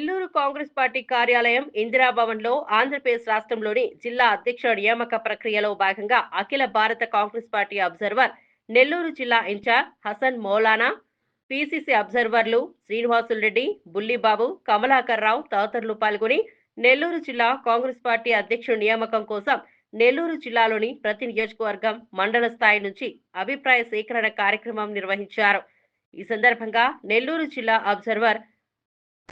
Nellore Congress party కార్యాలయం ఇందిరాభవన్లో ఆంధ్రప్రదేశ్ రాష్ట్రంలోని జిల్లా అధ్యక్షుల నియామక ప్రక్రియలో భాగంగా అఖిల భారత కాంగ్రెస్ పార్టీ అబ్జర్వర్ నెల్లూరు జిల్లా ఇన్ఛార్జ్ హసన్ మౌలానా పిసిసి అబ్జర్వర్లు శ్రీనివాసులు రెడ్డి బుల్లిబాబు కమలాకర్ రావు తదితరులు పాల్గొని నెల్లూరు జిల్లా కాంగ్రెస్ పార్టీ అధ్యక్షుడి నియామకం కోసం నెల్లూరు జిల్లాలోని ప్రతి నియోజకవర్గం మండల స్థాయి నుంచి అభిప్రాయ సేకరణ కార్యక్రమం నిర్వహించారు. ఈ సందర్భంగా నెల్లూరు జిల్లా అబ్జర్వర్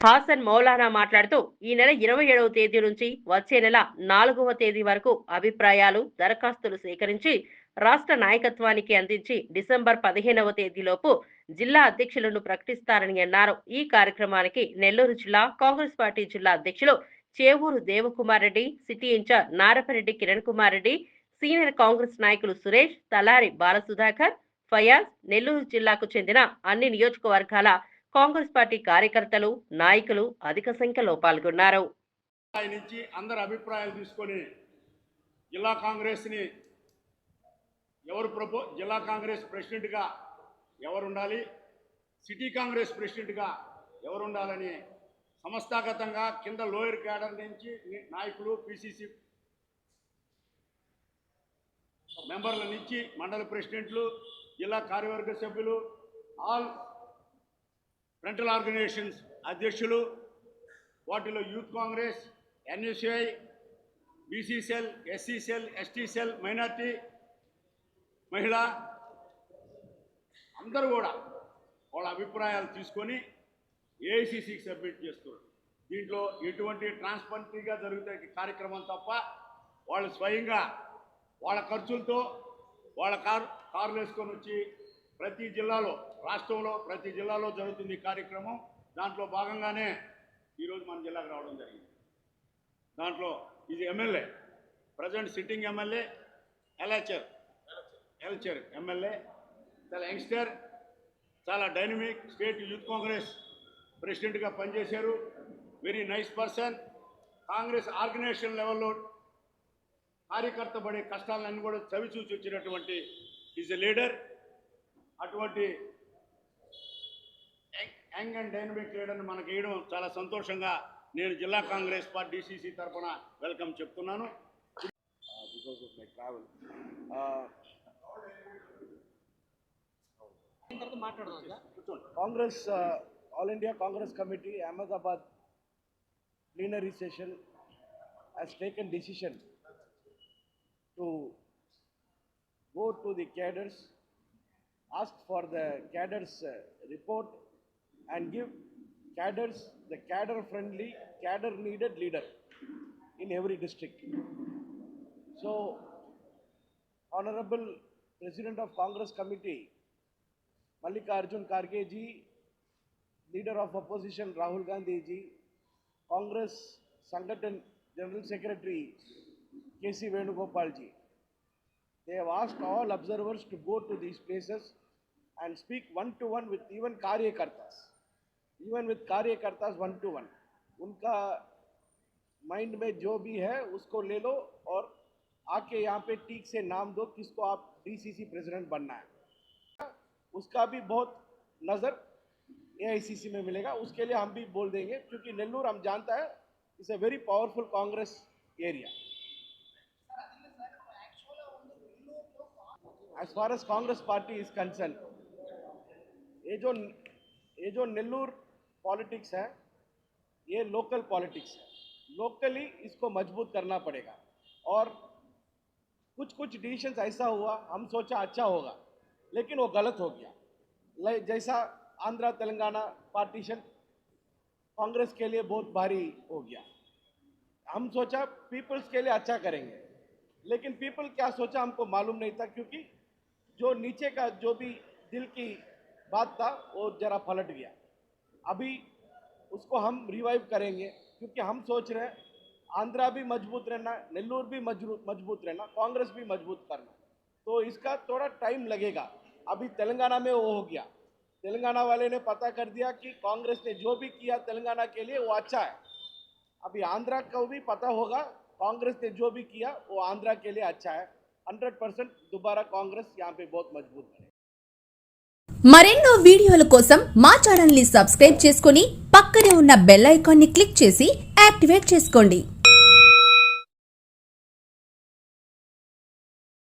హాసన్ మౌలానా మాట్లాడుతూ ఈ నెల ఇరవై ఏడవ తేదీ నుంచి వచ్చే నెల నాలుగవ తేదీ వరకు అభిప్రాయాలు దరఖాస్తులు సేకరించి రాష్ట్ర నాయకత్వానికి అందించి డిసెంబర్ పదిహేనవ తేదీలోపు జిల్లా అధ్యక్షులను ప్రకటిస్తారని అన్నారు. ఈ కార్యక్రమానికి నెల్లూరు జిల్లా కాంగ్రెస్ పార్టీ జిల్లా అధ్యక్షులు Chevuru Devakumar Reddy city incharge Narapareddy Kiran Kumar Reddy senior Congress నాయకులు సురేష్ తలారి బాలసుధాకర్ ఫయాజ్ నెల్లూరు జిల్లాకు చెందిన అన్ని నియోజకవర్గాల కాంగ్రెస్ పార్టీ కార్యకర్తలు నాయకులు అధిక సంఖ్యలో పాల్గొన్నారు. స్థాయి నుంచి అందరి అభిప్రాయాలు తీసుకొని జిల్లా కాంగ్రెస్ని ఎవరు ప్రపో జిల్లా కాంగ్రెస్ ప్రెసిడెంట్గా ఎవరు ఉండాలి సిటీ కాంగ్రెస్ ప్రెసిడెంట్గా ఎవరు ఉండాలని సంస్థాగతంగా కింద లోయర్ క్యాడర్ నుంచి నాయకులు పిసిసి మెంబర్ల నుంచి మండల ప్రెసిడెంట్లు జిల్లా కార్యవర్గ సభ్యులు ఆల్ ఫ్రంటల్ ఆర్గనైజేషన్స్ అధ్యక్షులు వాటిలో youth Congress NSI BC cell SC cell ST cell minority మహిళ అందరూ కూడా వాళ్ళ అభిప్రాయాలు తీసుకొని ఏఐసిసికి సబ్మిట్ చేస్తున్నారు. దీంట్లో ఎటువంటి ట్రాన్స్పరెంట్గా జరుగుతాయి కార్యక్రమం తప్ప వాళ్ళు స్వయంగా వాళ్ళ ఖర్చులతో వాళ్ళ కారు కార్లు వేసుకొని వచ్చి ప్రతి జిల్లాలో రాష్ట్రంలో ప్రతి జిల్లాలో జరుగుతుంది ఈ కార్యక్రమం. దాంట్లో భాగంగానే ఈరోజు మన జిల్లాకు రావడం జరిగింది. దాంట్లో ఇది MLA present sitting MLA LHR LHR MLA చాలా యంగ్స్టర్ చాలా డైనమిక్ స్టేట్ యూత్ కాంగ్రెస్ ప్రెసిడెంట్గా పనిచేశారు. Very nice person. Congress organisation లెవెల్లో కార్యకర్త పడే కష్టాలన్నీ కూడా చవిచూచి వచ్చినటువంటి ఈజ్ ఎ లీడర్. అటువంటి యంగ్ అండ్ డైనమిక్ క్రీడను మనకి వేయడం చాలా సంతోషంగా నేను జిల్లా కాంగ్రెస్ పార్టీ డిసిసి తరఫున వెల్కమ్ చెప్తున్నాను. Because of my travel Congress all India Congress committee Ahmedabad plenary session has taken decision to go to the cadres ask for the cadres uh, report and give cadres the cadre friendly, cadre needed leader in every district. So, Honorable President of Congress Committee, Mallikarjun Kharge ji, Leader of Opposition Rahul Gandhi ji, Congress Sangathan General Secretary K.C. Venugopal ji. They have asked all observers to go to these places and speak one to one with even Karyakartas. Even with Karyakartas one to one. उनका mind में जो भी है, उसको ले लो और आके यहाँ पे टीक से नाम दो किसको आप डीसीसी प्रेसिडेंट बनना है उसका भी बहुत नज़र एआईसीसी में मिलेगा उसके लिए हम भी बोल देंगे, क्योंकि नेल्लूर हम जानता है it's a very powerful Congress area as far as Congress party is concerned, ये जो ये जो नेल्लूर पॉलिटिक्स है, ये लोकल पॉलिटिक्स है। लोकली इसको मज़बूत करना पड़ेगा। और कुछ कुछ डिसीज़न ऐसा हुआ, हम सोचा अच्छा होगा, लेकिन वो गलत हो गया। जैसा आंध्रा तेलंगाना पार्टीशन कांग्रेस के लिए बहुत भारी हो गया। हम सोचा पीपल्स के लिए अच्छा करेंगे, लेकिन पीपल क्या सोचा हमको मालूम नहीं था, क्योंकि जो नीचे का जो भी दिल की बात था, वो जरा पलट गया। अभी उसको हम रिवाइव करेंगे, क्योंकि हम सोच रहे हैं, आंध्रा भी मज़बूत रहना, नेल्लूर भी मज़बूत रहना, कांग्रेस भी मज़बूत करना। तो इसका थोड़ा टाइम लगेगा। अभी तेलंगाना में वो हो गया। तेलंगाना वाले ने पता कर दिया कि कांग्रेस ने जो भी किया तेलंगाना के लिए, वो अच्छा है। अभी आंध्रा को भी पता होगा, कांग्रेस ने जो भी किया, वो आंध्रा के लिए अच्छा है। हंड्रेड परसेंट दोबारा कांग्रेस यहाँ पे बहुत मजबूत बने మరెన్నో వీడియోల కోసం మా ఛానల్ ని సబ్స్క్రైబ్ చేసుకుని పక్కన పక్కనే ఉన్న బెల్ ఐకాన్ని క్లిక్ చేసి యాక్టివేట్ చేసుకోండి